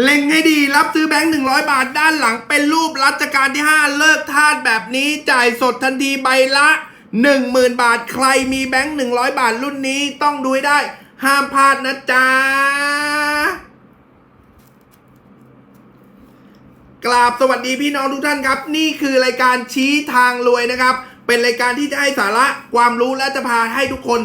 เล็งให้ดีรับซื้อแบงค์หนึ่งร้อยบาทด้านหลังเป็นรูปรัชกาลที่ 5 เลิกทาสแบบนี้จ่ายสดทันทีใบละ 10,000 บาทใครมีแบงค์100 บาทรุ่นนี้ต้องดูให้ได้ ห้ามพลาดนะจ๊ะ กราบสวัสดีพี่น้องทุกท่านครับ นี่คือรายการชี้ทางรวยนะครับ เป็นรายการที่จะให้สาระความรู้และจะพาให้ทุกคน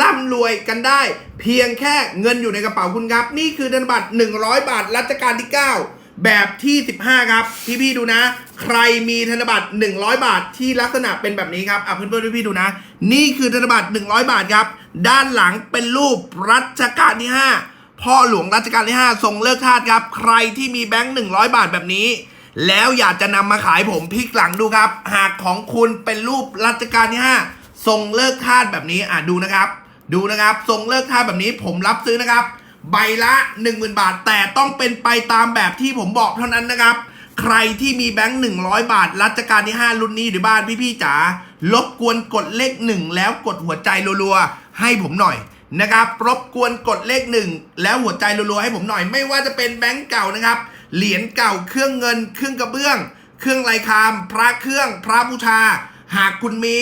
ร่ำรวยกันได้ เพียงแค่เงินอยู่ในกระเป๋าคุณครับ นี่คือธนบัตร 100 บาทรัชกาลที่ 9 แบบที่ 15 ครับ พี่พี่ๆดูนะ ใครมีธนบัตร 100 บาทที่ลักษณะเป็นแบบนี้ครับอะเพื่อนพี่ๆดูนะ นี่คือธนบัตร 100 บาทครับ ด้านหลังเป็นรูปรัชกาลที่ 5 พ่อหลวงรัชกาลที่ 5 ทรงเลิกทาสครับ ใครที่มีแบงค์100 บาทแบบนี้แล้วอยากจะนำมาขายผมพลิกหลังดูครับ หากของคุณเป็นรูปรัชกาลที่ 5 ทรงเลิกทาสแบบนี้อะดูนะครับ ดูนะครับทรงเลิกทาสแบบนี้ผมรับซื้อนะครับ ใบละ 10,000 บาท แต่ต้องเป็นไปตามแบบที่ผมบอกเท่านั้นนะครับ ใครที่มีแบงค์100 บาท รัชกาลที่ 5 รุ่นนี้หรือบ้านพี่ๆจ๋ารบกวนกดเลขหนึ่งแล้วกดหัวใจรัวๆให้ผมหน่อยนะครับรบกวนกดเลขหนึ่งแล้วหัวใจรัวๆให้ผมหน่อย ไม่ว่าจะเป็นแบงค์เก่านะครับเหรียญเก่าเครื่องเงิน เครื่องกระเบื้อง เครื่องลายคาม พระเครื่องพระบูชา หากคุณมี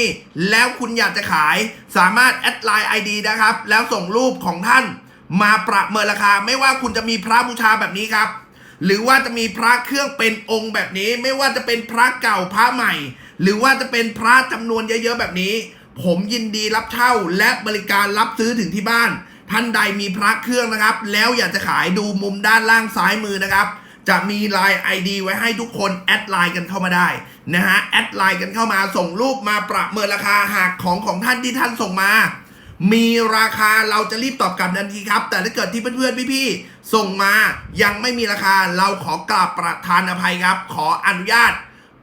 แล้วคุณอยากจะขายสามารถแอดไลน์ ID นะครับ แล้วส่งรูปของท่าน มาประเมินราคา ไม่ว่าคุณจะมีพระบูชาแบบนี้ครับ หรือว่าจะมีพระเครื่องเป็นองค์แบบนี้ ไม่ว่าจะเป็นพระเก่าพระใหม่ หรือว่าจะเป็นพระจำนวนเยอะๆแบบนี้ ผมยินดีรับเช่าและบริการรับซื้อถึงที่บ้าน ท่านใดมีพระเครื่องนะครับ แล้วอยากจะขายดูมุมด้านล่างซ้ายมือนะครับ จะมีไลน์ ID ไว้ให้ทุกคนแอดไลน์กันเข้ามาได้นะฮะแอดไลน์กันเข้ามาส่งรูปมาประเมินราคาหากของของท่านที่ท่านส่งมา มีราคาเราจะรีบตอบกลับทันทีครับ แต่ถ้าเกิดที่เพื่อนๆพี่ๆส่งมายังไม่มีราคาเราขอกราบประทานอภัยครับ ขออนุญาต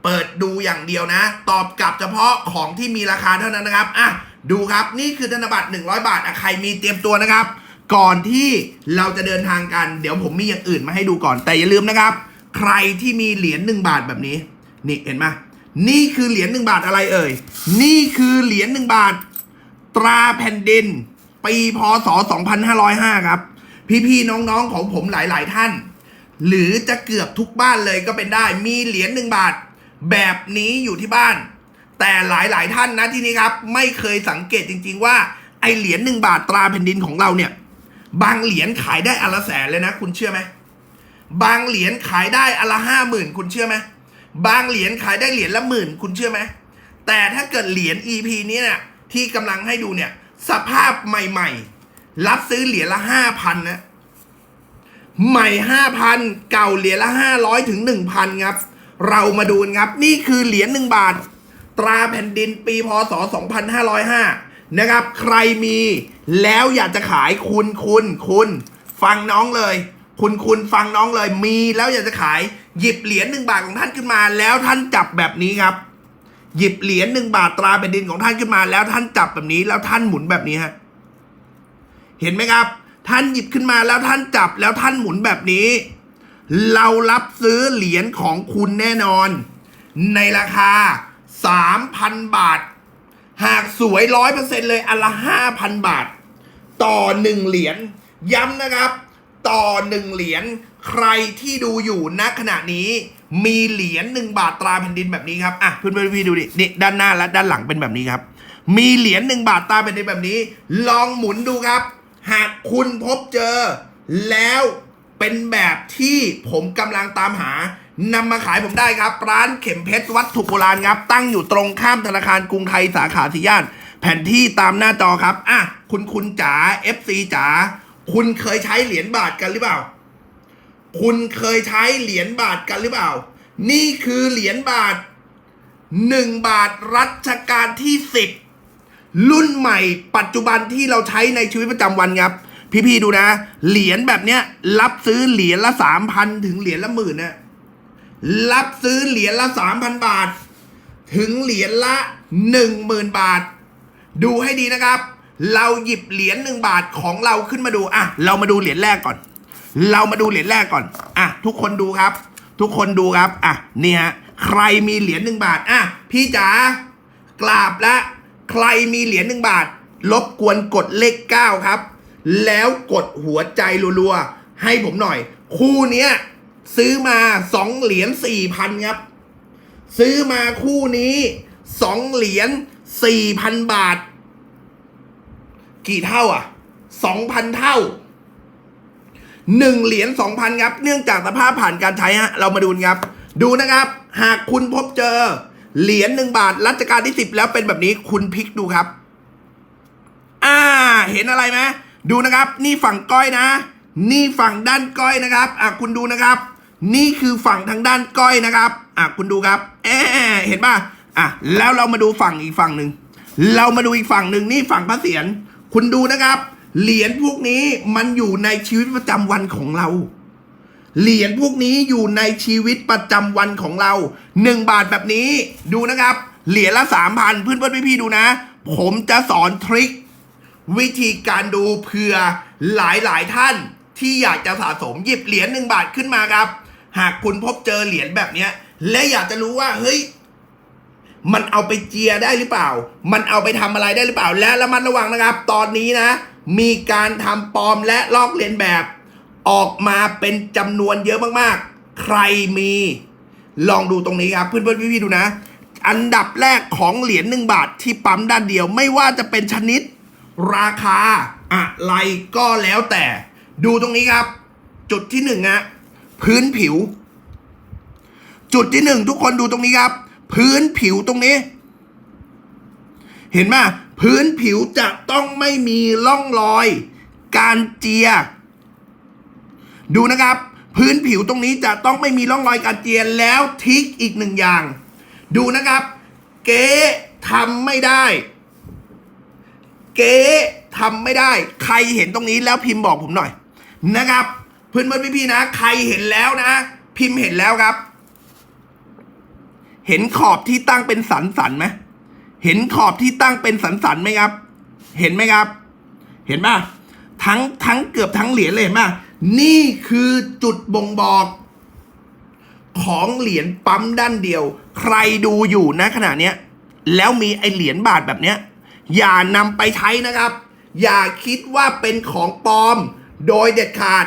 เปิดดูอย่างเดียวนะ ตอบกลับเฉพาะของที่มีราคาเท่านั้นนะครับอะดูครับนี่คือธนบัตร100 บาทอะใครมีเตรียมตัวนะครับ ก่อนที่เราจะเดินทางกัน เดี๋ยวผมมีอย่างอื่นมาให้ดูก่อนแต่อย่าลืมนะครับ ใครที่มีเหรียญ1บาทแบบนี้ นี่เห็นไหมนี่คือเหรียญ1บาทอะไรเอ่ย นี่คือเหรียญ1บาท ตราแผ่นดิน ปีพศ 2505 ครับ พี่ๆน้องๆของผมหลายๆท่าน หรือจะเกือบทุกบ้านเลยก็เป็นได้ มีเหรียญหนึ่งบาท แบบนี้อยู่ที่บ้าน แต่หลายๆท่านนะที่นี้ครับ ไม่เคยสังเกตจริง ๆ ว่าไอเหรียญหนึ่งบาทตราแผ่นดินของเราเนี่ย บางเหรียญขายได้อนละแสนเลยนะ คุณเชื่อไหมบางเหรียญขายได้อนละห้าหมื่นคุณเชื่อไหมบางเหรียญขายได้เหรียญละหมื่นคุณเชื่อไหมแต่ถ้าเกิดเหรียญ EP นี้เนี่ยที่กำลังให้ดูเนี่ย สภาพใหม่ๆ รับซื้อเหรียญละห้าพันนะใหม่ห้าพันเก่าเหรียญละห้าร้อยถึงหนึ่งพันครับ เรามาดูกันครับ นี่คือเหรียญหนึ่งบาท ตราแผ่นดินปีพศ2505นห้าร้อยห้า นะครับ ใครมีแล้วอยากจะขายคุณคุณคุณฟังน้องเลย คุณคุณฟังน้องเลย มีแล้วอยากจะขาย หยิบเหรียญหนึ่งบาทของท่านขึ้นมา แล้วท่านจับแบบนี้ครับ หยิบเหรียญหนึ่งบาทตราแผ่นดินของท่านขึ้นมา แล้วท่านจับแบบนี้ แล้วท่านหมุนแบบนี้ฮะเห็นไหมครับ ท่านหยิบขึ้นมาแล้วท่านจับแล้วท่านหมุนแบบนี้ เรารับซื้อเหรียญของคุณแน่นอน ในราคา 3,000 บาท หากสวยร้อยเปอร์เซ็นเลยอันละ5,000บาท ต่อหนึ่งเหรียญย้ำนะครับ ต่อหนึ่งเหรียญใครที่ดูอยู่ณขณะนี้ มีเหรียญหนึ่งบาทตราแผ่นดินแบบนี้ครับอะเพื่อนๆพี่ดูดินี่ด้านหน้าและด้านหลังเป็นแบบนี้ครับ มีเหรียญหนึ่งบาทตราแผ่นดินแบบนี้ ลองหมุนดูครับ หากคุณพบเจอ แล้วเป็นแบบที่ผมกำลังตามหา นำมาขายผมได้ครับ ร้านเข็มเพชรวัตถุโบราณครับ ตั้งอยู่ตรงข้ามธนาคารกรุงไทยสาขาสีย่าน แผนที่ตามหน้าจอครับ อะ คุณคุณจ๋า FC จ๋า คุณเคยใช้เหรียญบาทกันหรือเปล่า คุณเคยใช้เหรียญบาทกันหรือเปล่า นี่คือเหรียญบาทหนึ่งบาทรัชกาลที่สิบรุ่นใหม่ปัจจุบันที่เราใช้ในชีวิตประจำวันครับ พี่ๆดูนะ เหรียญแบบเนี้ยรับซื้อเหรียญละสามพันถึงเหรียญละหมื่นนะ รับซื้อเหรียญละสามพันบาท ถึงเหรียญละหนึ่งหมื่นบาท ดูให้ดีนะครับ เราหยิบเหรียญหนึ่งบาทของเราขึ้นมาดูอะเรามาดูเหรียญแรกก่อน เรามาดูเหรียญแรกก่อนอะทุกคนดูครับ ทุกคนดูครับอะนี่ฮะใครมีเหรียญหนึ่งบาทอะพี่จ๋ากราบละใครมีเหรียญหนึ่งบาทรบกวนกดเลขเก้าครับ แล้วกดหัวใจรัวๆให้ผมหน่อย คู่เนี้ย ซื้อมาสองเหรียญสี่พันครับ ซื้อมาคู่นี้สองเหรียญสี่พันบาท กี่เท่าอะสองพันเท่าหนึ่งเหรียญสองพันครับ เนื่องจากสภาพผ่านการใช้ฮะเรามาดูครับ ดูนะครับ หากคุณพบเจอ เหรียญหนึ่งบาทรัชกาลที่สิบแล้วเป็นแบบนี้คุณพลิกดูครับ อ่า เห็นอะไรไหมดูนะครับ นี่ฝั่งก้อยนะ นี่ฝั่งด้านก้อยนะครับ อะคุณดูนะครับ นี่คือฝั่งทางด้านก้อยนะครับ อะคุณดูครับ เอ๊เห็นป่ะ อะแล้วเรามาดูฝั่งอีกฝั่งหนึ่ง เรามาดูอีกฝั่งหนึ่งนี่ฝั่งพระเศียรคุณดูนะครับ เหรียญพวกนี้มันอยู่ในชีวิตประจำวันของเรา เหรียญพวกนี้อยู่ในชีวิตประจำวันของเราหนึ่งบาทแบบนี้ ดูนะครับ เหรียญละสามพันเพื่อนเพื่อนพี่ๆดูนะ ผมจะสอนทริควิธีการดูเผื่อหลายหลายๆท่านที่อยากจะสะสมหยิบเหรียญหนึ่งบาทขึ้นมาครับ หากคุณพบเจอเหรียญแบบเนี้ย และอยากจะรู้ว่า เฮ้ย มันเอาไปเจียได้หรือเปล่า มันเอาไปทำอะไรได้หรือเปล่า และระมัดระวังนะครับ ตอนนี้นะ มีการทำปลอมและลอกเลียนแบบ ออกมาเป็นจำนวนเยอะมากๆ ใครมี ลองดูตรงนี้ครับ เพื่อนๆพี่ๆดูนะ อันดับแรกของเหรียญหนึ่งบาทที่ปั๊มด้านเดียว ไม่ว่าจะเป็นชนิด ราคา อะไรก็แล้วแต่ ดูตรงนี้ครับ จุดที่หนึ่งอะ พื้นผิว จุดที่หนึ่งทุกคนดูตรงนี้ครับ พื้นผิวตรงนี้ เห็นไหมพื้นผิวจะต้องไม่มีร่องรอย การเจีย ดูนะครับ พื้นผิวตรงนี้จะต้องไม่มีร่องรอยการเจียแล้วทิกอีกหนึ่งอย่าง ดูนะครับ เก๊ทำไม่ได้ เก๊ทำไม่ได้ ใครเห็นตรงนี้แล้วพิมพ์บอกผมหน่อยนะครับ พื่อนเพื่อนพี่ๆนะ ใครเห็นแล้วนะ พิมพ์เห็นแล้วครับ เห็นขอบที่ตั้งเป็นสันสันไหมเห็นขอบที่ตั้งเป็นสันสันไหมครับ เห็นไหมครับ เห็นป่ะทั้งทั้งเกือบทั้งเหรียญเลยเห็นป่ะนี่คือจุดบ่งบอก ของเหรียญปั๊มด้านเดียว ใครดูอยู่นะขณะเนี้ย แล้วมีไอเหรียญบาทแบบเนี้ย อย่านำไปใช้นะครับ อย่าคิดว่าเป็นของปลอม โดยเด็ดขาด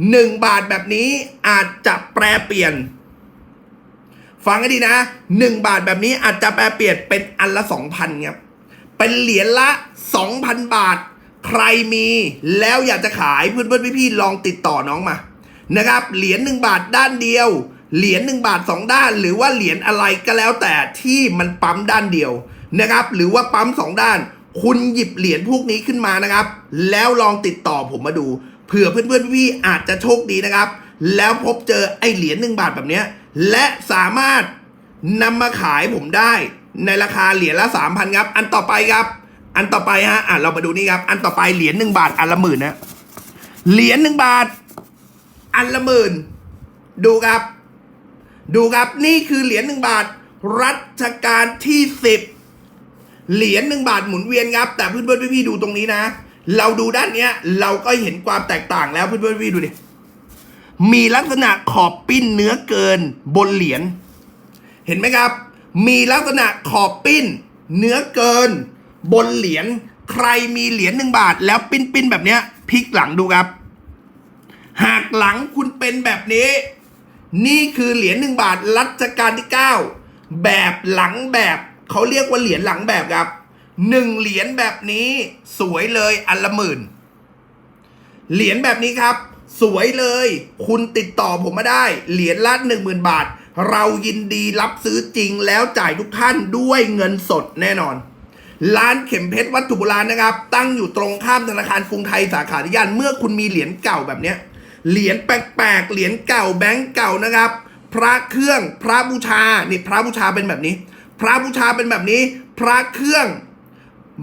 1 บาทแบบนี้อาจจะแปรเปลี่ยน ฟังให้ดีนะ 1 บาทแบบนี้อาจจะแปรเปลี่ยนเป็นอันละ 2,000ครับเป็นเหรียญละ 2,000 บาท ใครมีแล้วอยากจะขายเพื่อนๆพี่ๆลองติดต่อน้องมานะครับเหรียญ1บาทด้านเดียว เหรียญ1บาท2ด้าน หรือว่าเหรียญอะไรก็แล้วแต่ที่มันปั๊มด้านเดียวนะครับ หรือว่าปั๊ม2ด้าน คุณหยิบเหรียญพวกนี้ขึ้นมานะครับ แล้วลองติดต่อผมมาดู เผื่อเพื่อนๆพี่ๆอาจจะโชคดีนะครับ แล้วพบเจอไอ้เหรียญ1บาทแบบนี้และสามารถนำมาขายผมได้ ในราคาเหรียญละสามพันครับ อันต่อไปครับ อันต่อไปฮะอะเรามาดูนี่ครับ อันต่อไปเหรียญหนึ่งบาทอันละหมื่นนะเหรียญหนึ่งบาท อันละหมื่นดูครับ ดูครับนี่คือเหรียญหนึ่งบาท รัชกาลที่สิบเหรียญหนึ่งบาทหมุนเวียนครับ แต่เพื่อนๆพี่ๆดูตรงนี้นะ เราดูด้านเนี้ย เราก็เห็นความแตกต่างแล้วเพื่อนๆพี่ดูดิ มีลักษณะขอบปิ้นเนื้อเกินบนเหรียญ เห็นไหมครับ มีลักษณะขอบปิ้นเนื้อเกิน บนเหรียญ ใครมีเหรียญหนึ่งบาท แล้วปิ้นปิ้นแบบเนี้ยพลิกหลังดูครับ หากหลังคุณเป็นแบบนี้ นี่คือเหรียญหนึ่งบาทรัชกาลที่เก้าแบบหลังแบบเขาเรียกว่าเหรียญหลังแบบครับ หนึ่งเหรียญแบบนี้สวยเลยอันละหมื่น เหรียญแบบนี้ครับ สวยเลย คุณติดต่อผมมาได้ เหรียญละหนึ่งหมื่นบาท เรายินดีรับซื้อจริงแล้วจ่ายทุกท่านด้วยเงินสดแน่นอน ร้านเข็มเพชรวัตถุโบราณนะครับ ตั้งอยู่ตรงข้ามธนาคารกรุงไทยสาขาที่ย่านเมื่อคุณมีเหรียญเก่าแบบเนี้ยเหรียญแปลกๆเหรียญเก่าแบงก์เก่านะครับ พระเครื่องพระบูชานี่พระบูชาเป็นแบบนี้ พระบูชาเป็นแบบนี้ พระเครื่อง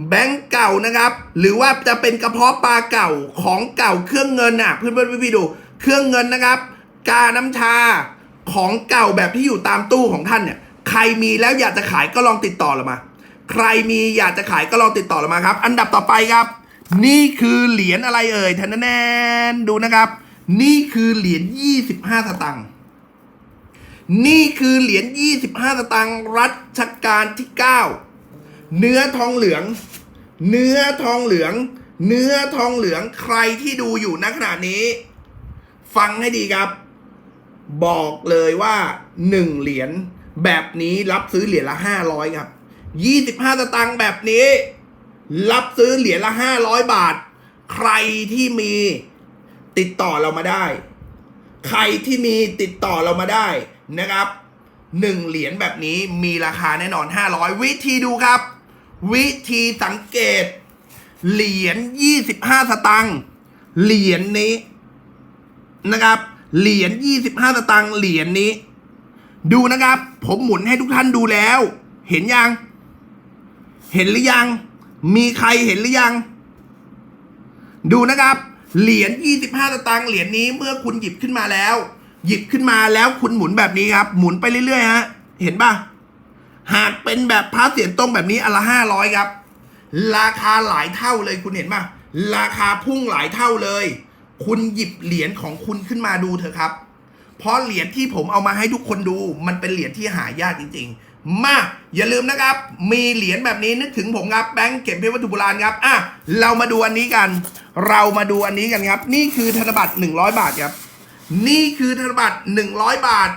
แบงก์เก่านะครับ หรือว่าจะเป็นกระเพาะปลาเก่าของเก่าเครื่องเงินน่ะเพื่อนเพื่อนพี่ดู เครื่องเงินนะครับ กาน้ำชาของเก่าแบบที่อยู่ตามตู้ของท่านเนี่ย ใครมีแล้วอยากจะขายก็ลองติดต่อเรามา ใครมีอยากจะขายก็ลองติดต่อเรามาครับ อันดับต่อไปครับ นี่คือเหรียญอะไรเอ่ยท่านแนนดูนะครับ นี่คือเหรียญ25สตังค์นี่คือเหรียญ25สตางค์รัชกาลที่ 9 เนื้อทองเหลือง เนื้อทองเหลือง เนื้อทองเหลืองใครที่ดูอยู่ณขณะนี้ ฟังให้ดีครับ บอกเลยว่าหนึ่งเหรียญแบบนี้รับซื้อเหรียญละห้าร้อยครับยี่สิบห้าสตางค์แบบนี้ รับซื้อเหรียญละห้าร้อยบาท ใครที่มีติดต่อเรามาได้ ใครที่มีติดต่อเรามาได้นะครับหนึ่งเหรียญแบบนี้มีราคาแน่นอน 500 วิธีดูครับ วิธีสังเกต เหรียญ25สตังค์เหรียญนี้นะครับ เหรียญ25สตังค์เหรียญนี้ ดูนะครับ ผมหมุนให้ทุกท่านดูแล้ว เห็นยัง เห็นหรือยัง มีใครเห็นหรือยัง ดูนะครับ เหรียญ25สตางค์เหรียญนี้เมื่อคุณหยิบขึ้นมาแล้ว หยิบขึ้นมาแล้วคุณหมุนแบบนี้ครับ หมุนไปเรื่อยๆฮะเห็นป่ะ หากเป็นแบบพระเสียรตรงแบบนี้อนละห้าร้อยครับ ราคาหลายเท่าเลยคุณเห็นป่ะราคาพุ่งหลายเท่าเลย คุณหยิบเหรียญของคุณขึ้นมาดูเถอะครับ เพราะเหรียญที่ผมเอามาให้ทุกคนดู มันเป็นเหรียญที่หายากจริง ๆ มาอย่าลืมนะครับ มีเหรียญแบบนี้นึกถึงผมครับแบงก์เก็บเพชรวัตถุโบราณครับอะเรามาดูอันนี้กัน เรามาดูอันนี้กันครับ นี่คือธนบัตร100 บาทครับ นี่คือธนบัตร100 บาท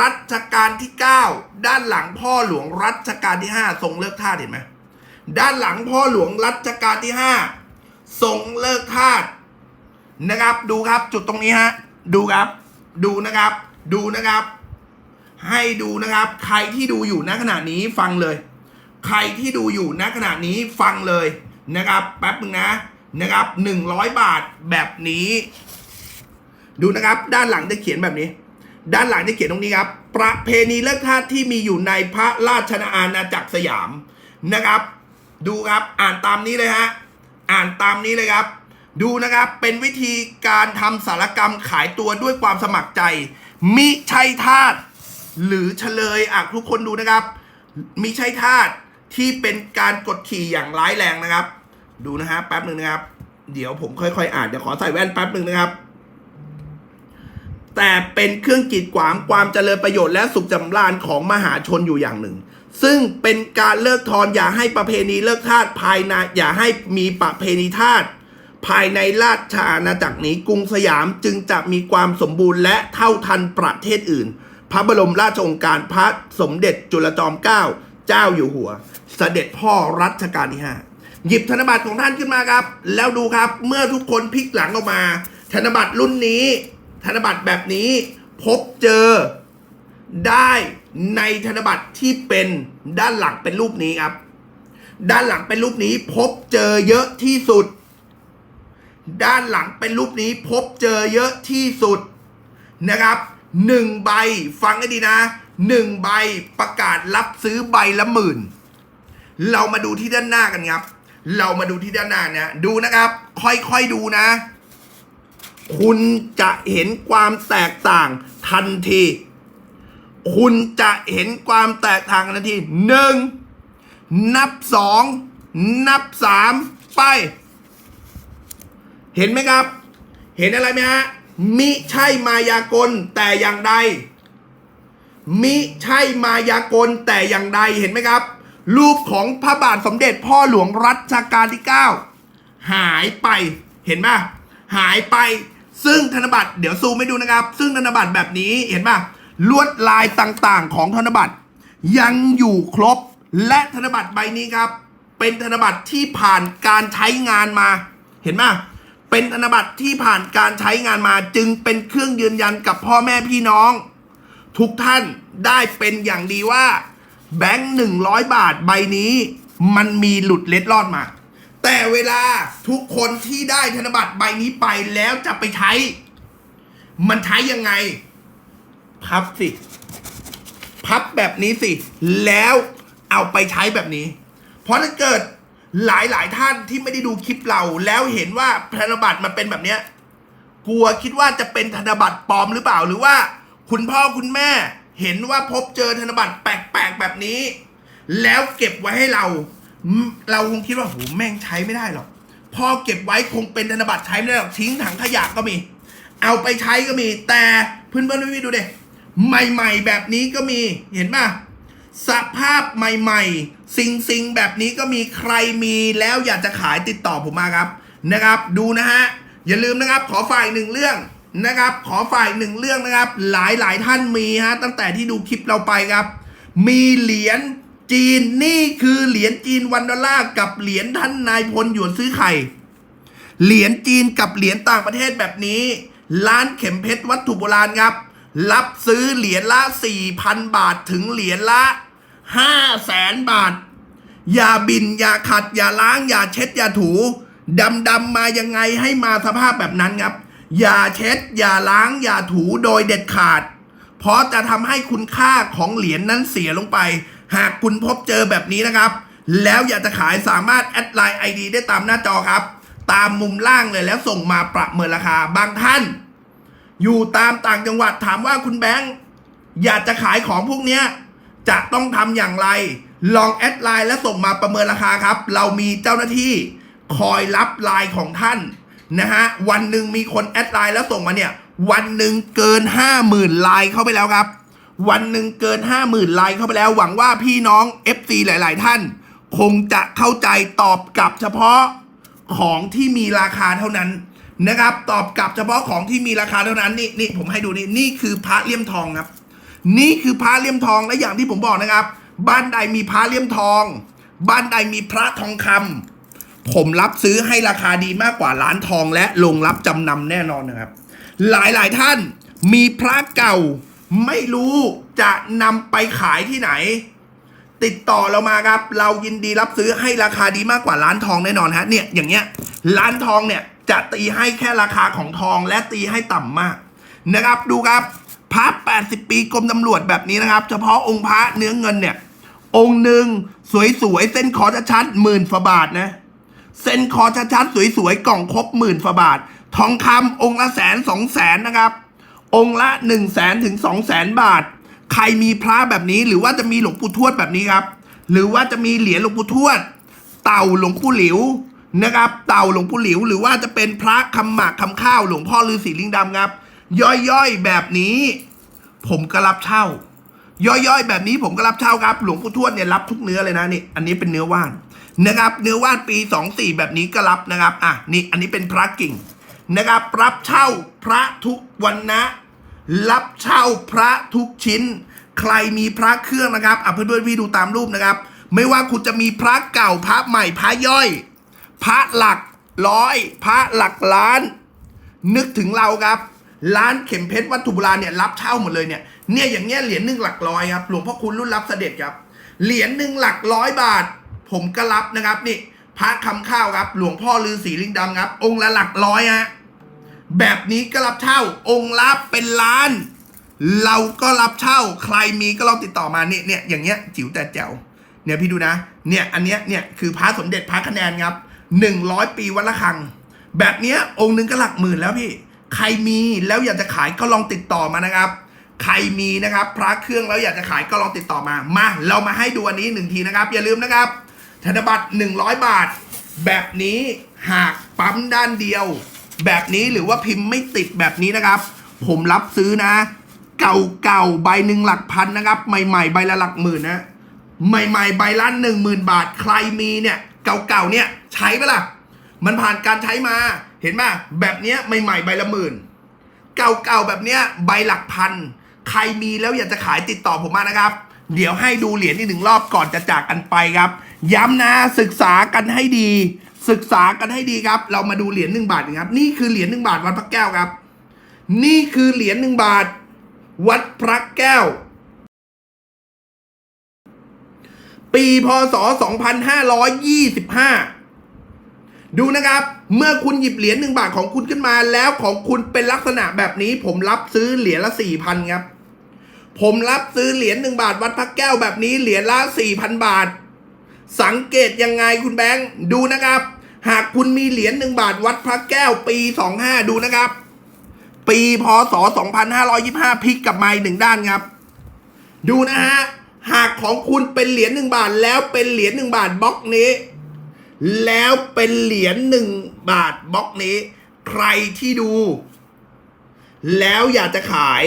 รัชกาลที่ 9 ด้านหลังพ่อหลวงรัชกาลที่ 5 ทรงเลิกทาสเห็นไหมด้านหลังพ่อหลวงรัชกาลที่ 5 ทรงเลิกทาสนะครับ ดูครับจุดตรงนี้ฮะดูครับ ดูนะครับ ดูนะครับ ให้ดูนะครับ ใครที่ดูอยู่ณขณะนี้ฟังเลย ใครที่ดูอยู่ณขณะนี้ฟังเลยนะครับ แป๊บนึงนะนะครับหนึ่งร้อยบาทแบบนี้ ดูนะครับ ด้านหลังจะเขียนแบบนี้ ด้านหลังจะเขียนตรงนี้ครับ ประเพณีเลิกทาสที่มีอยู่ในพระราชอาณาจักรสยามนะครับ ดูครับอ่านตามนี้เลยฮะอ่านตามนี้เลยครับ ดูนะครับเป็นวิธีการทำสารกรรมขายตัวด้วยความสมัครใจ มิใช่ทาสหรือเฉลยอะทุกคนดูนะครับ มิใช่ทาสที่เป็นการกดขี่อย่างร้ายแรงนะครับ ดูนะฮะแป๊บหนึ่งนะครับ เดี๋ยวผมค่อยๆ อ่านเดี๋ยวขอใส่แว่นแป๊บหนึ่งนะครับ แต่เป็นเครื่องกีดขวางความเจริญประโยชน์และสุขจำราญของมหาชนอยู่อย่างหนึ่ง ซึ่งเป็นการเลิกทอนอย่าให้ประเพณีเลิกทาสภายในอย่าให้มีประเพณีทาสภายในราชอาณาจักรนี้กรุงสยามจึงจะมีความสมบูรณ์และเท่าทันประเทศอื่น พระบรมราชองค์การพระสมเด็จจุลจอมเกล้าเจ้าอยู่หัว เสด็จพ่อรัชกาลที่ห้าหยิบธนบัตรของท่านขึ้นมาครับ แล้วดูครับเมื่อทุกคนพลิกหลังออกมา ธนบัตรรุ่นนี้ ธนบัตรแบบนี้พบเจอได้ในธนบัตรที่เป็นด้านหลังเป็นรูปนี้ครับ ด้านหลังเป็นรูปนี้พบเจอเยอะที่สุด ด้านหลังเป็นรูปนี้พบเจอเยอะที่สุดนะครับหนึ่งใบฟังให้ดีนะหนึ่งใบประกาศรับซื้อใบละหมื่น เรามาดูที่ด้านหน้ากันครับ เรามาดูที่ด้านหน้าเนี่ยดูนะครับ ค่อยๆดูนะ คุณจะเห็นความแตกต่างทันที คุณจะเห็นความแตกต่างทันทีหนึ่งนับสองนับสามไป เห็นไหมครับ เห็นอะไรไหมฮะมิใช่มายากลแต่อย่างใดมิใช่มายากลแต่อย่างใดเห็นไหมครับ รูปของพระบาทสมเด็จพ่อหลวงรัชกาลที่ 9 หายไปเห็นป่ะหายไป ซึ่งธนบัตรเดี๋ยวซูมให้ดูนะครับ ซึ่งธนบัตรแบบนี้เห็นป่ะลวดลายต่างๆ ของธนบัตรยังอยู่ครบ และธนบัตรใบนี้ครับ เป็นธนบัตรที่ผ่านการใช้งานมา เห็นป่ะเป็นธนบัตรที่ผ่านการใช้งานมา จึงเป็นเครื่องยืนยันกับพ่อแม่พี่น้อง ทุกท่านได้เป็นอย่างดีว่า แบงค์หนึ่งร้อยบาทใบนี้ มันมีหลุดเล็ดลอดมา แต่เวลาทุกคนที่ได้ธนบัตรใบนี้ไปแล้วจะไปใช้ มันใช้ยังไง พับสิ พับแบบนี้สิ แล้วเอาไปใช้แบบนี้ เพราะถ้าเกิดหลายหลายท่านที่ไม่ได้ดูคลิปเรา แล้วเห็นว่าธนบัตรมันเป็นแบบเนี้ยกลัวคิดว่าจะเป็นธนบัตรปลอมหรือเปล่าหรือว่า คุณพ่อคุณแม่ เห็นว่าพบเจอธนบัตรแปลกๆแบบนี้ แล้วเก็บไว้ให้เรา เราคงคิดว่าโหแม่งใช้ไม่ได้หรอก พอเก็บไว้คงเป็นธนบัตรใช้ไม่ได้หรอกทิ้งถังขยะก็มี เอาไปใช้ก็มี แต่เพื่อนเพื่อนพี่ดูเด็ใหม่ๆ แบบนี้ก็มีเห็นป่ะสภาพใหม่ๆซิงซิงๆแบบนี้ก็มีใครมีแล้วอยากจะขายติดต่อผมมาครับนะครับ ดูนะฮะอย่าลืมนะครับขอฝ่ากอีกหนึ่งเรื่องนะครับ ขอฝ่ายหนึ่งเรื่องนะครับ หลายหลายท่านมีฮะตั้งแต่ที่ดูคลิปเราไปครับ มีเหรียญ จีนนี่คือเหรียญจีนวันดอลลาร์กับเหรียญท่านนายพลหยวนซื้อไข่ เหรียญจีนกับเหรียญต่างประเทศแบบนี้ ร้านเข็มเพชรวัตถุโบราณครับ รับซื้อเหรียญละ 4,000 บาทถึงเหรียญละ500,000บาท อย่าบิน อย่าขัด อย่าล้าง อย่าเช็ด อย่าถู ดำดำๆมายังไงให้มาสภาพแบบนั้นครับ อย่าเช็ด อย่าล้าง อย่าถูโดยเด็ดขาด เพราะจะทำให้คุณค่าของเหรียญนั้นเสียลงไป หากคุณพบเจอแบบนี้นะครับ แล้วอยากจะขายสามารถแอดไลน์ไอดีได้ตามหน้าจอครับ ตามมุมล่างเลยแล้วส่งมาประเมินราคา บางท่าน อยู่ตามต่างจังหวัดถามว่าคุณแบงค์อยากจะขายของพวกเนี้ยจะต้องทำอย่างไร ลองแอดไลน์และส่งมาประเมินราคาครับ เรามีเจ้าหน้าที่คอยรับไลน์ของท่านนะฮะวันหนึ่งมีคนแอดไลน์แล้วส่งมาเนี่ย วันหนึ่งเกินห้าหมื่นไลน์เข้าไปแล้วครับ วันหนึ่งเกินห้าหมื่นไลน์เข้าไปแล้ว หวังว่าพี่น้อง FC หลาย ๆ ท่าน คงจะเข้าใจตอบกลับเฉพาะของที่มีราคาเท่านั้นนะครับ ตอบกลับเฉพาะของที่มีราคาเท่านั้นนี่นี่ผมให้ดูนี่นี่คือพระเลี่ยมทองครับ นี่คือพระเลี่ยมทองและอย่างที่ผมบอกนะครับ บ้านใดมีพระเลี่ยมทอง บ้านใดมีพระทองคำผมรับซื้อให้ราคาดีมากกว่าร้านทองและลงรับจำนำแน่นอนนะครับ หลายหลายๆท่านมีพระเก่า ไม่รู้จะนำไปขายที่ไหน ติดต่อเรามาครับ เรายินดีรับซื้อให้ราคาดีมากกว่าร้านทองแน่นอนฮะเนี่ยอย่างเงี้ยร้านทองเนี่ยจะตีให้แค่ราคาของทองและตีให้ต่ำมากนะครับดูครับพระ80 ปีกรมตำรวจแบบนี้นะครับ เฉพาะองค์พระเนื้อเงินเนี่ย องค์หนึ่งสวยๆ เส้นคอชัดๆหมื่นฝาบาทนะ เส้นคอชัดๆสวยๆ กล่องครบหมื่นฝาบาท ทองคำองค์ละแสนสองแสนนะครับ องค์ละ1นึ่งแสนถึงสองแสนบาท ใครมีพระแบบนี้ หรือว่าจะมีหลวงปู่ทวดแบบนี้ครับ หรือว่าจะมีเหรียญหลวงปู่ทวด เต่าหลวงปู่หลิวนะครับ เต่าหลวงปู่หลิว หรือว่าจะเป็นพระคำหมากคำข้าวหลวงพ่อฤาษีลิงดำครับ ย่อยๆแบบนี้ ผมก็รับเช่า ย่อยๆแบบนี้ผมก็รับเช่าครับ หลวงปู่ทวดเนี่ยรับทุกเนื้อเลยนะนี่อันนี้เป็นเนื้อว่านนะครับ เนื้อว่านปีสองสี่แบบนี้ก็รับนะครับอะนี่อันนี้เป็นพระกิ่ง นะครับ รับเช่าพระทุกวันนะรับเช่าพระทุกชิ้น ใครมีพระเครื่องนะครับอะเพื่อนๆพี่ดูตามรูปนะครับ ไม่ว่าคุณจะมีพระเก่าพระใหม่พระย่อย พระหลักร้อยพระหลักล้าน นึกถึงเราครับ ร้านเข็มเพชรวัตถุโบราณเนี่ยรับเช่าหมดเลยเนี่ยเนี่ยอย่างเงี้ยเหรียญหนึ่งหลักร้อยครับหลวงพ่อคุณรุ่นรับเสด็จครับ เหรียญหนึ่งหลักร้อยบาท ผมก็รับนะครับนี่พระคำข้าวครับ หลวงพ่อฤาษีลิงดำครับ องค์ละหลักร้อยฮะ แบบนี้ก็รับเช่าองค์ละเป็นล้าน เราก็รับเช่าใครมีก็ลองติดต่อมาเนี่ยเนี่ยอย่างเงี้ยจิ๋วแต่แจ๋วเนี่ยพี่ดูนะ เนี่ยอันเนี้ยเนี่ยคือพระสมเด็จพระคะแนนครับหนึ่งร้อยปีวัดละคัง แบบเนี้ยองค์หนึ่งก็หลักหมื่นแล้วพี่ ใครมีแล้วอยากจะขายก็ลองติดต่อมานะครับ ใครมีนะครับ พระเครื่องแล้วอยากจะขายก็ลองติดต่อมา มา เรามาให้ดูอันนี้หนึ่งทีนะครับ อย่าลืมนะครับ ธนบัตร100 บาท แบบนี้หากปั๊มด้านเดียว แบบนี้หรือว่าพิมพ์ไม่ติดแบบนี้นะครับ ผมรับซื้อนะเก่าเก่าๆใบหนึ่งหลักพันนะครับ ใหม่ๆ ใบละหลักหมื่นนะใหม่ๆ ใบละหนึ่งหมื่นบาท ใครมีเนี่ย เก่าๆเนี่ยใช้ไปะล่ะมันผ่านการใช้มาเห็นไหมแบบเนี้ยใหม่ๆ ใบละหมื่นเก่าๆแบบเนี้ยใบหลักพัน ใครมีแล้วอยากจะขายติดต่อผมมานะครับ เดี๋ยวให้ดูเหรียญอีกหนึ่งรอบก่อนจะจากกันไปครับ ย้ำนะศึกษากันให้ดี ศึกษากันให้ดีครับ เรามาดูเหรียญหนึ่งบาทนะครับ นี่คือเหรียญหนึ่งบาทวัดพระแก้วครับ นี่คือเหรียญหนึ่งบาท วัดพระแก้ว ปีพศ 2525 ดูนะครับ เมื่อคุณหยิบเหรียญหนึ่งบาทของคุณขึ้นมาแล้วของคุณเป็นลักษณะแบบนี้ ผมรับซื้อเหรียญละสี่พันครับ ผมรับซื้อเหรียญหนึ่งบาท วัดพระแก้วแบบนี้เหรียญละสี่พันบาทสังเกตยังไงคุณแบงค์ ดูนะครับ หากคุณมีเหรียญหนึ่งบาทวัดพระแก้วปีสองห้าดูนะครับ ปีพศสองพันห้าร้อยิบห้าพลิกกลับมาอีกหนึ่งด้านครับ ดูนะฮะ หากของคุณเป็นเหรียญหนึ่งบาท แล้วเป็นเหรียญหนึ่งบาทบล็อกนี้ แล้วเป็นเหรียญหนึ่งบาทบล็อกนี้ ใครที่ดู แล้วอยากจะขาย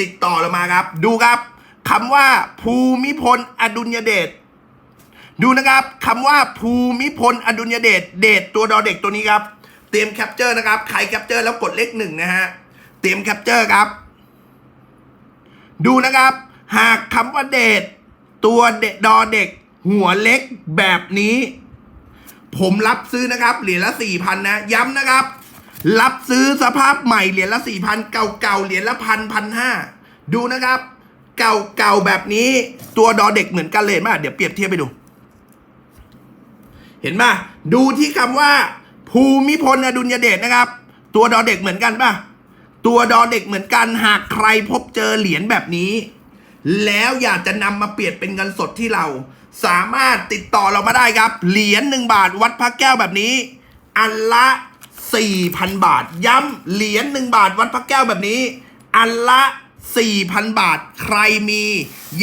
ติดต่อเรามาครับ ดูครับคำว่าภูมิพลอดุลยเดช ดูนะครับคำว่าภูมิพลอดุลยเดชเดชตัวดอเด็กตัวนี้ครับ เตรียมแคปเจอร์นะครับ ใครแคปเจอร์แล้วกดเลขหนึ่งนะฮะเตรียมแคปเจอร์ครับ ดูนะครับ หากคำว่าเดทตัวเดดอเด็ก หัวเล็กแบบนี้ ผมรับซื้อนะครับ เหรียญละสี่พันนะ ย้ำนะครับ รับซื้อสภาพใหม่เหรียญละสี่พันเก่าๆเหรียญละพันพันห้าดูนะครับ เก่าๆแบบนี้ ตัวดอเด็กเหมือนกันเลยไหมเดี๋ยวเปรียบเทียบไปดู เห็นป่ะดูที่คำว่า ภูมิพลอดุลยเดชนะครับ ตัวดอเด็กเหมือนกันป่ะตัวดอเด็กเหมือนกันหากใครพบเจอเหรียญแบบนี้ แล้วอยากจะนำมาเปลี่ยนเป็นเงินสดที่เรา สามารถติดต่อเรามาได้ครับ เหรียญหนึ่งบาทวัดพระแก้วแบบนี้ อันละ 4,000 บาท ย้ำเหรียญหนึ่งบาทวัดพระแก้วแบบนี้ อันละ 4,000 บาทใครมี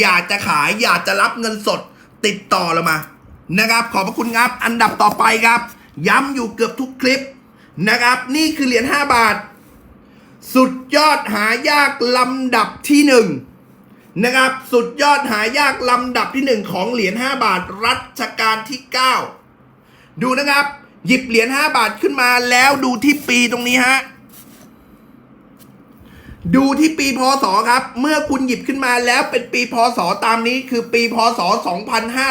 อยากจะขายอยากจะรับเงินสด ติดต่อเรามา นะครับ ขอบพระคุณครับอันดับต่อไปครับ ย้ำอยู่เกือบทุกคลิปนะครับ นี่คือเหรียญ5บาท สุดยอดหายากลำดับที่หนึ่งนะครับสุดยอดหายากลำดับที่หนึ่งของเหรียญ5บาทรัชกาลที่ 9 ดูนะครับ หยิบเหรียญ5บาทขึ้นมาแล้วดูที่ปีตรงนี้ฮะดูที่ปีพศครับ เมื่อคุณหยิบขึ้นมาแล้วเป็นปีพศตามนี้คือปีพศ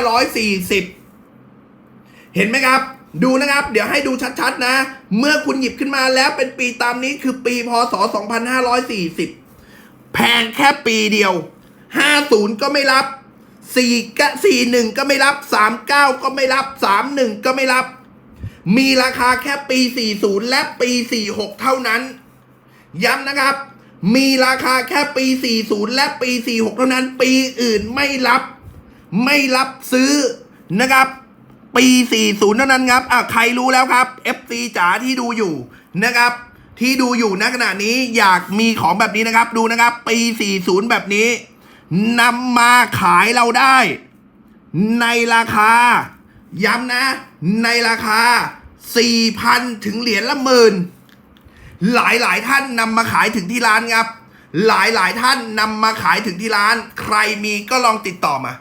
2540 เห็นไหมครับ ดูนะครับ เดี๋ยวให้ดูชัดๆนะ เมื่อคุณหยิบขึ้นมาแล้วเป็นปีตามนี้คือปีพศ 2540 แพงแค่ปีเดียว 50 ก็ไม่รับ4ก็41 ก็ไม่รับ 39 ก็ไม่รับ 31 ก็ไม่รับ มีราคาแค่ปี 40 และปี 46 เท่านั้น ย้ำนะครับ มีราคาแค่ปี 40 และปี 46 เท่านั้น ปีอื่นไม่รับ ไม่รับซื้อนะครับ ปี 40 เท่านั้นครับอะใครรู้แล้วครับ FC จ๋าที่ดูอยู่นะครับ ที่ดูอยู่ณขณะนี้อยากมีของแบบนี้นะครับ ดูนะครับ ปี 40 แบบนี้นำมาขายเราได้ ในราคา ย้ำนะ ในราคา 4,000 ถึงเหรียญละหมื่นหลายหลายท่านนำมาขายถึงที่ร้านครับ หลายหลายท่านนำมาขายถึงที่ร้าน ใครมีก็ลองติดต่อมา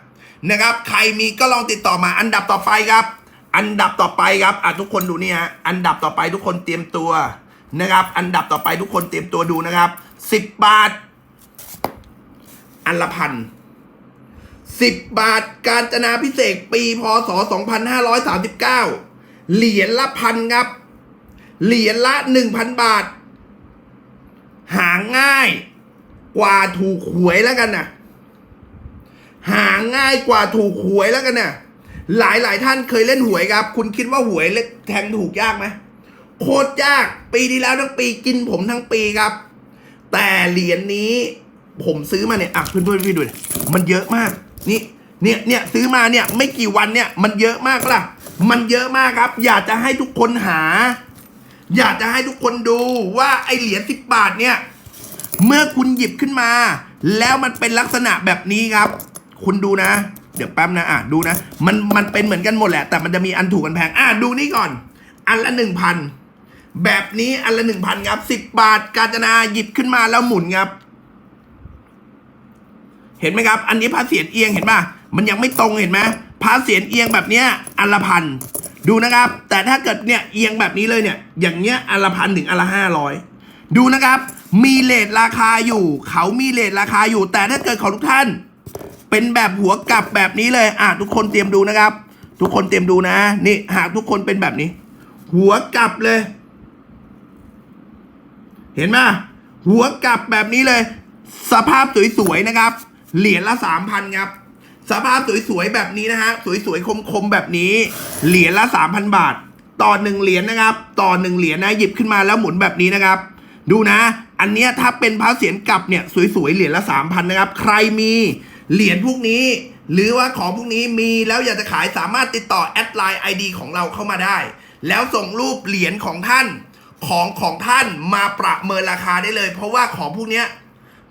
นะครับ ใครมีก็ลองติดต่อมา อันดับต่อไปครับ อันดับต่อไปครับอะทุกคนดูนี่ฮะอันดับต่อไปทุกคนเตรียมตัวนะครับ อันดับต่อไปทุกคนเตรียมตัวดูนะครับสิบบาท อันละพันสิบบาทการจนาพิเศษปีพศสองพันห้าร้อยสามสิบเก้าเหรียญละพันครับ เหรียญละหนึ่งพันบาท หาง่าย กว่าถูกหวยแล้วกันนะ หาง่ายกว่าถูกหวยแล้วกันเนะหลายหลายท่านเคยเล่นหวยครับ คุณคิดว่าหวยเล่นแทงถูกยากไหมโคตรยากปีที่แล้วทั้งปีกินผมทั้งปีครับ แต่เหรียญนี้ผมซื้อมาเนี่ยอะเพื่อนเพื่อนพี่ดูดิมันเยอะมากนี่เนี่ยเนี่ยซื้อมาเนี่ยไม่กี่วันเนี่ยมันเยอะมากล่ะ มันเยอะมากครับ อยากจะให้ทุกคนหา อยากจะให้ทุกคนดูว่าไอเหรียญสิบบาทเนี่ย เมื่อคุณหยิบขึ้นมา แล้วมันเป็นลักษณะแบบนี้ครับ คุณดูนะ เดี๋ยวแป๊บนะอะดูนะ มันมันเป็นเหมือนกันหมดแหละ แต่มันจะมีอันถูกกันแพง อะดูนี่ก่อน อันละหนึ่งพันแบบนี้อันละหนึ่งพันครับสิบบาทกาญจนาหยิบขึ้นมาแล้วหมุนครับ เห็นไหมครับ อันนี้พระเสียรเอียงเห็นป่ะมันยังไม่ตรงเห็นไหมพระเสียรเอียงแบบเนี้ยอันละพันดูนะครับ แต่ถ้าเกิดเนี่ยเอียงแบบนี้เลยเนี่ย อย่างเงี้ยอันละพันถึงอันละห้าร้อยดูนะครับ มีเลทราคาอยู่ เขามีเลทราคาอยู่ แต่ถ้าเกิดของทุกท่าน เป็นแบบหัวกลับแบบนี้เลย อะทุกคนเตรียมดูนะครับ ทุกคนเตรียมดูนะ นี่หากทุกคนเป็นแบบนี้ หัวกลับเลย เห็นไหมหัวกลับแบบนี้เลย สภาพสวยๆนะครับ เหรียญละสามพันครับ สภาพสวยๆแบบนี้นะฮะ สวยๆคมๆแบบนี้ เหรียญละสามพันบาท ต่อหนึ่งเหรียญนะครับ ต่อหนึ่งเหรียญนะ หยิบขึ้นมาแล้วหมุนแบบนี้นะครับ ดูนะ อันเนี้ยถ้าเป็นพระเศียรกลับเนี่ย สวยๆเหรียญละสามพันนะครับ ใครมี เหรียญพวกนี้ หรือว่าของพวกนี้มีแล้วอยากจะขายสามารถติดต่อแอดไลน์ ID ของเราเข้ามาได้ แล้วส่งรูปเหรียญของท่านของของท่านมาประเมินราคาได้เลย เพราะว่าของพวกนี้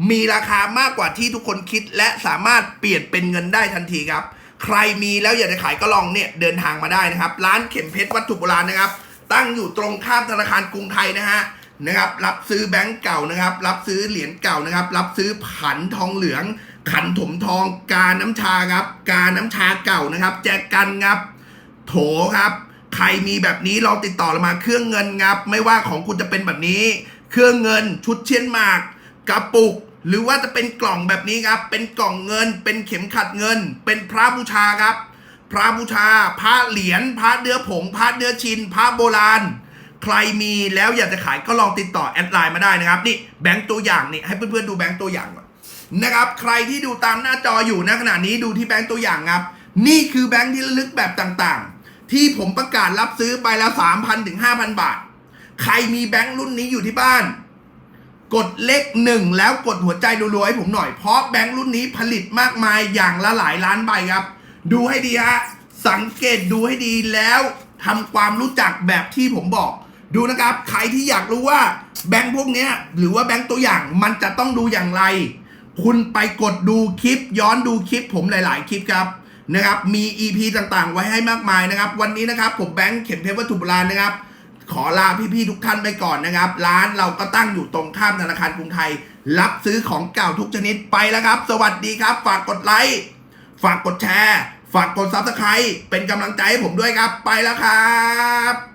มีราคามากกว่าที่ทุกคนคิด และสามารถเปลี่ยนเป็นเงินได้ทันทีครับ ใครมีแล้วอยากจะขายก็ลองเนี่ยเดินทางมาได้นะครับ ร้านเข็มเพชรวัตถุโบราณนะครับ ตั้งอยู่ตรงข้ามธนาคารกรุงไทยนะฮะนะครับ รับซื้อแบงก์เก่านะครับ รับซื้อเหรียญเก่านะครับ รับซื้อผันทองเหลือง ขันถมทองกาน้ำชาครับ กาน้ำชาเก่านะครับ แจกกันครับ โถครับ ใครมีแบบนี้ลองติดต่อเรามาเครื่องเงินครับ ไม่ว่าของคุณจะเป็นแบบนี้ เครื่องเงินชุดเชียนหมากกระปุก หรือว่าจะเป็นกล่องแบบนี้ครับ เป็นกล่องเงิน เป็นเข็มขัดเงิน เป็นพระบูชาครับ พระบูชา พระเหรียญพระเนื้อผงพระเนื้อชินพระโบราณใครมีแล้วอยากจะขายก็ลองติดต่อแอดไลน์มาได้นะครับ นี่แบงค์ตัวอย่างนี่ให้เพื่อนๆดูแบงค์ตัวอย่างก่อน นะครับใครที่ดูตามหน้าจออยู่นะขณะนี้ดูที่แบงค์ตัวอย่างครับ นี่คือแบงค์ที่ระลึกแบบต่างๆ ที่ผมประกาศรับซื้อใบละ 3,000ถึง5,000 บาท ใครมีแบงค์รุ่นนี้อยู่ที่บ้าน กดเลขหนึ่งแล้วกดหัวใจรัวๆให้ผมหน่อยเพราะแบงค์รุ่นนี้ผลิตมากมายอย่างละหลายล้านใบครับ ดูให้ดีฮะสังเกตดูให้ดีแล้วทำความรู้จักแบบที่ผมบอก ดูนะครับ ใครที่อยากรู้ว่าแบงค์พวกนี้หรือว่าแบงค์ตัวอย่างมันจะต้องดูอย่างไร คุณไปกดดูคลิป ย้อนดูคลิปผมหลาย ๆ คลิปครับนะครับมี EP ต่างๆ ไว้ให้มากมายนะครับ วันนี้นะครับผมแบงค์เข็มเพชรวัตถุโบราณนะครับ ขอลาพี่ ๆ ทุกท่านไปก่อนนะครับ ร้านเราก็ตั้งอยู่ตรงข้ามธนาคารกรุงไทย รับซื้อของเก่าทุกชนิดไปแล้วครับ สวัสดีครับ ฝากกดไลค์ฝากกดแชร์ ฝากกดซับสไครต์เป็นกำลังใจให้ผมด้วยครับไปแล้วครับ